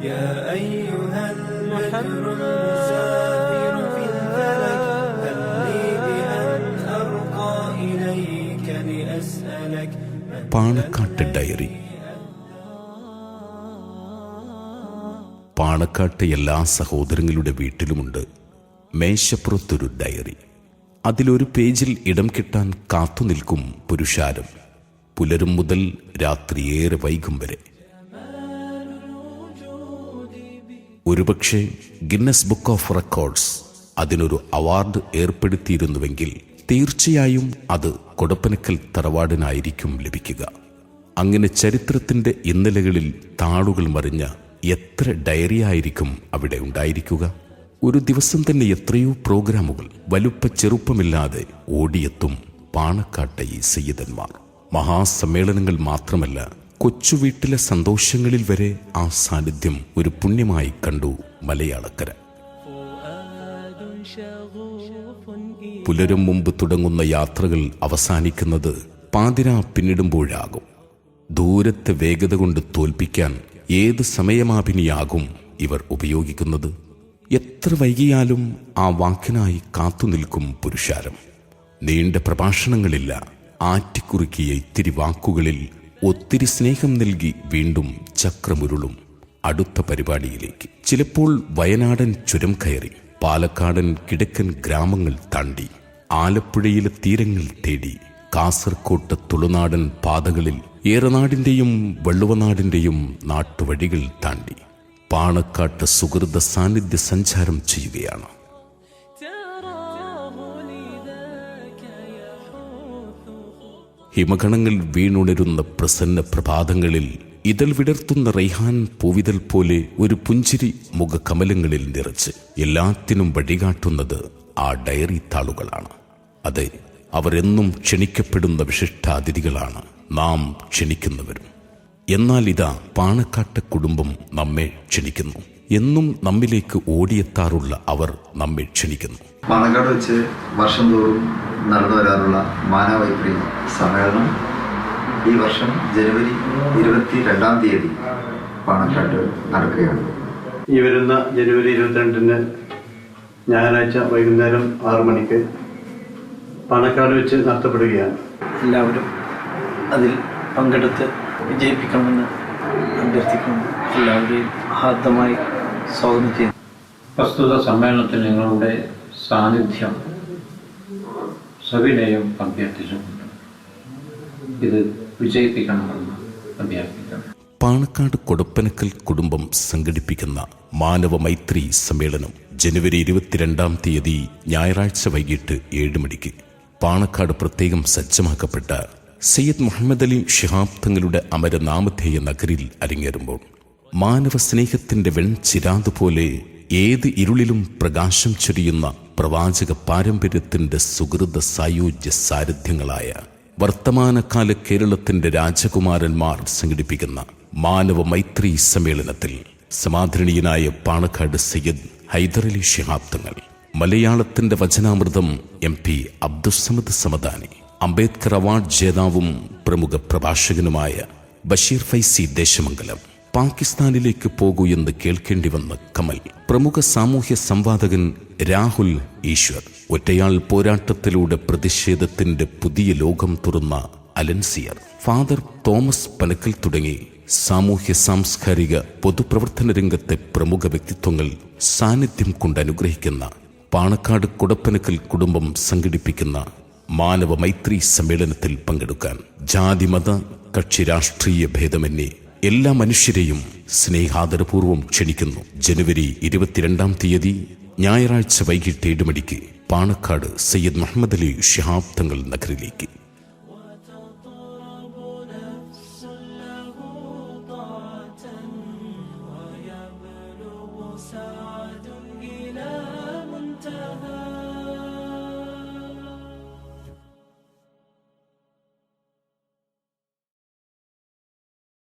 يا أيها البدر المسافر في الفلك هل لي بأن أرقى إليك لأسألك പാണക്കാട്ട് diary പാണക്കാട്ട് എല്ലാ സഹോദരങ്ങളുടെ വീട്ടിലുമുണ്ട് മേശപ്പുറത്തൊരു diary അതിലൊരു പേജിൽ ഇടം കിട്ടാൻ കാത്തു നിൽക്കും പുരുഷാരം പുലരും മുതൽ രാത്രി ഏറെ വൈകും വരെ ഒരുപക്ഷെ ഗിന്നസ് ബുക്ക് ഓഫ് റെക്കോർഡ്സ് അതിനൊരു അവാർഡ് ഏർപ്പെടുത്തിയിരുന്നുവെങ്കിൽ തീർച്ചയായും അത് കൊടപ്പനക്കൽ തറവാടിനായിരിക്കും ലഭിക്കുക. അങ്ങനെ ചരിത്രത്തിന്റെ ഇന്നലകളിൽ താളുകൾ മറിഞ്ഞ എത്ര ഡയറി ആയിരിക്കും അവിടെ ഉണ്ടായിരിക്കുക? ഒരു ദിവസം തന്നെ എത്രയോ പ്രോഗ്രാമുകൾ വലുപ്പ ചെറുപ്പമില്ലാതെ ഓടിയെത്തും പാണക്കാട്ടെ സയ്യിദന്മാർ. മഹാസമ്മേളനങ്ങൾ മാത്രമല്ല കൊച്ചുവീട്ടിലെ സന്തോഷങ്ങളിൽ വരെ ആ സാന്നിധ്യം ഒരു പുണ്യമായി കണ്ടു മലയാളക്കര. പുലരും മുമ്പ് തുടങ്ങുന്ന യാത്രകൾ അവസാനിക്കുന്നത് പാതിര പിന്നിടുമ്പോഴാകും. ദൂരത്തെ വേഗത കൊണ്ട് തോൽപ്പിക്കാൻ ഏത് സമയമാപിനിയാകും ഇവർ ഉപയോഗിക്കുന്നത്. എത്ര വൈകിയാലും ആ വാക്കിനായി കാത്തുനിൽക്കും പുരുഷാരം. നീണ്ട പ്രഭാഷണങ്ങളില്ല ആറ്റിക്കുറുക്കിയ ഇത്തിരി വാക്കുകളിൽ ഒത്തിരി സ്നേഹം നൽകി വീണ്ടും ചക്രമുരുളും അടുത്ത പരിപാടിയിലേക്ക്. ചിലപ്പോൾ വയനാടൻ ചുരം കയറി പാലക്കാടൻ കിഴക്കൻ ഗ്രാമങ്ങൾ താണ്ടി ആലപ്പുഴയിലെ തീരങ്ങൾ തേടി കാസർകോട്ട് തുളുനാടൻ പാതകളിൽ ഏറനാടിന്റെയും വള്ളുവനാടിന്റെയും നാട്ടുവഴികൾ താണ്ടി പാണക്കാട്ട് സുഹൃത സാന്നിധ്യ സഞ്ചാരം ചെയ്യുകയാണ്. ഹിമഗണങ്ങൾ വീണുണരുന്ന പ്രസന്ന പ്രഭാതങ്ങളിൽ ഇതൾ വിടർത്തുന്ന റൈഹാൻ പൂവിതൽ പോലെ ഒരു പുഞ്ചിരി മുഖകമലങ്ങളിൽ നിറച്ച് എല്ലാത്തിനും വഴികാട്ടുന്നത് ആ ഡയറി താളുകളാണ്. അതെ അവരെന്നും ക്ഷണിക്കപ്പെടുന്ന വിശിഷ്ടാതിഥികളാണ് നാം ക്ഷണിക്കുന്നവരും. എന്നാൽ ഇതാ പാണക്കാട്ട കുടുംബം നമ്മെ ക്ഷണിക്കുന്നു. എന്നും നമ്മിലേക്ക് ഓടിയെത്താറുള്ള അവർ നമ്മെ ക്ഷണിക്കുന്നു. പാണക്കാട് വെച്ച് വർഷം തോറും നടന്നു വരാറുള്ള മാനവൈത്രി സമ്മേളനം ഈ വർഷം ജനുവരി ഇരുപത്തി രണ്ടാം തീയതി പാണക്കാട്ട് നടക്കുകയാണ്. ഈ വരുന്ന ജനുവരി ഇരുപത്തിരണ്ടിന് ഞായറാഴ്ച വൈകുന്നേരം ആറു മണിക്ക് പാണക്കാട് വെച്ച് നടത്തപ്പെടുകയാണ്. എല്ലാവരും അതിൽ പങ്കെടുത്ത് വിജയിപ്പിക്കണമെന്ന് അഭ്യർത്ഥിക്കുന്നു. എല്ലാവരെയും ഹാർദമായി സ്വാഗതം ചെയ്യുന്നു. പ്രസ്തുത സമ്മേളനത്തിൽ നിങ്ങളുടെ സാന്നിധ്യം സവിനയം അഭ്യർത്ഥിച്ചുകൊണ്ട് ഇത് വിജയിപ്പിക്കണമെന്ന് അഭ്യർത്ഥിക്കണം പാണക്കാട് കൊടുപ്പനക്കൽ കുടുംബം സംഘടിപ്പിക്കുന്ന മാനവ മൈത്രി സമ്മേളനം ജനുവരി ഇരുപത്തിരണ്ടാം തീയതി ഞായറാഴ്ച വൈകിട്ട് ഏഴ് മണിക്ക് പാണക്കാട് പ്രത്യേകം സജ്ജമാക്കപ്പെട്ട സയ്യദ് മുഹമ്മദ് അലി ഷിഹാബ് തങ്ങളുടെ അമരനാമധേയ നഗരിൽ അരങ്ങേറുമ്പോൾ മാനവ സ്നേഹത്തിന്റെ വെൺചിരാത് പോലെ ഏത് ഇരുളിലും പ്രകാശം ചൊരിയുന്ന പ്രവാചക പാരമ്പര്യത്തിന്റെ സുഹൃത സായുജ്യ സാരഥ്യങ്ങളായ വർത്തമാനകാല കേരളത്തിന്റെ രാജകുമാരന്മാർ സംഘടിപ്പിക്കുന്ന മാനവ മൈത്രി സമ്മേളനത്തിൽ സമാധരണീയനായ പാണക്കാട് സയ്യദ് ഹൈദറലി ശിഹാബ് തങ്ങൾ മലയാളത്തിന്റെ വചനാമൃതം M P Abdussamad Samadani Ambedkar award ജേതാവും പ്രമുഖ പ്രഭാഷകനുമായ ബഷീർ ഫൈസി ദേശമംഗലം പാകിസ്ഥാനിലേക്ക് പോകൂ എന്ന് കേൾക്കേണ്ടി വന്ന കമൽ പ്രമുഖ സാമൂഹ്യ സംവാദകൻ രാഹുൽ ഈശ്വർ ഒറ്റയാൾ പോരാട്ടത്തിലൂടെ പ്രതിഷേധത്തിന്റെ പുതിയ ലോകം തുറന്ന അലൻസിയർ. ഫാദർ തോമസ് പനക്കൽ തുടങ്ങി സാമൂഹ്യ സാംസ്കാരിക പൊതുപ്രവർത്തന രംഗത്തെ പ്രമുഖ വ്യക്തിത്വങ്ങൾ സാന്നിധ്യം കൊണ്ട് അനുഗ്രഹിക്കുന്ന പാണക്കാട് കുടപ്പനക്കൽ കുടുംബം സംഘടിപ്പിക്കുന്ന മാനവ മൈത്രി സമ്മേളനത്തിൽ പങ്കെടുക്കാൻ ജാതിമത കക്ഷി രാഷ്ട്രീയ ഭേദമന്യേ എല്ലാ മനുഷ്യരെയും സ്നേഹാദരപൂർവം ക്ഷണിക്കുന്നു. ജനുവരി ഇരുപത്തിരണ്ടാം തീയതി ഞായറാഴ്ച വൈകിട്ട് ഏഴ് മണിക്ക് പാണക്കാട് സയ്യിദ് മുഹമ്മദ് അലി ഷിഹാബ് തങ്ങൾ നഗറിലേക്ക്. So